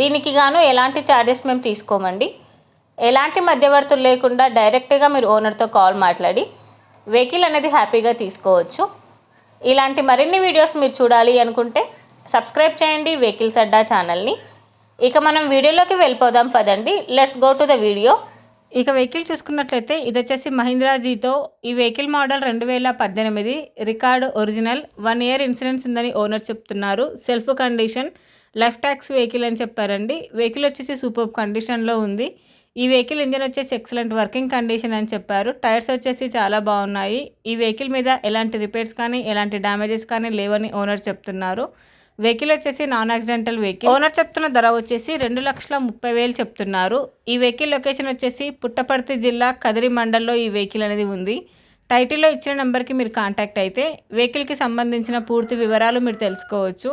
దీనికి గాను ఎలాంటి ఛార్జెస్ మేము తీసుకోమండి. ఎలాంటి మధ్యవర్తులు లేకుండా డైరెక్ట్గా మీరు ఓనర్తో కాల్ మాట్లాడి వెహికల్ అనేది హ్యాపీగా తీసుకోవచ్చు. ఇలాంటి మరిన్ని వీడియోస్ మీరు చూడాలి అనుకుంటే సబ్స్క్రైబ్ చేయండి వెహికల్స్ అడ్డా ఛానల్ని ఇక మనం వీడియోలోకి వెళ్ళిపోదాం పదండి. Let's go to the video ఇక వెహికల్ చూసుకున్నట్లయితే ఇది వచ్చేసి మహీంద్రా జీతో. ఈ వెహికల్ మోడల్ రెండు వేల పద్దెనిమిది record original. One year insurance ఉందని ఓనర్ చెప్తున్నారు. Self condition left tax vehicle అని చెప్పారండి. వెహికల్ వచ్చేసి సూపర్ కండిషన్లో ఉంది. ఈ వెహికల్ ఇంజన్ వచ్చేసి ఎక్సలెంట్ వర్కింగ్ కండిషన్ అని చెప్పారు. టైర్స్ వచ్చేసి చాలా బాగున్నాయి. ఈ వెహికల్ మీద ఎలాంటి రిపేర్స్ కానీ ఎలాంటి డ్యామేజెస్ కానీ లేవని ఓనర్ చెప్తున్నారు. వెహికల్ వచ్చేసి నాన్ యాక్సిడెంటల్ వెహికల్. ఓనర్ చెప్తున్న ధర వచ్చేసి రెండు లక్షల ముప్పై వేలు చెప్తున్నారు. ఈ వెహికల్ లొకేషన్ వచ్చేసి పుట్టపర్తి జిల్లా కదిరి మండల్లో ఈ వెహికల్ అనేది ఉంది. టైటిల్లో ఇచ్చిన నెంబర్కి మీరు కాంటాక్ట్ అయితే వెహికల్కి సంబంధించిన పూర్తి వివరాలు మీరు తెలుసుకోవచ్చు.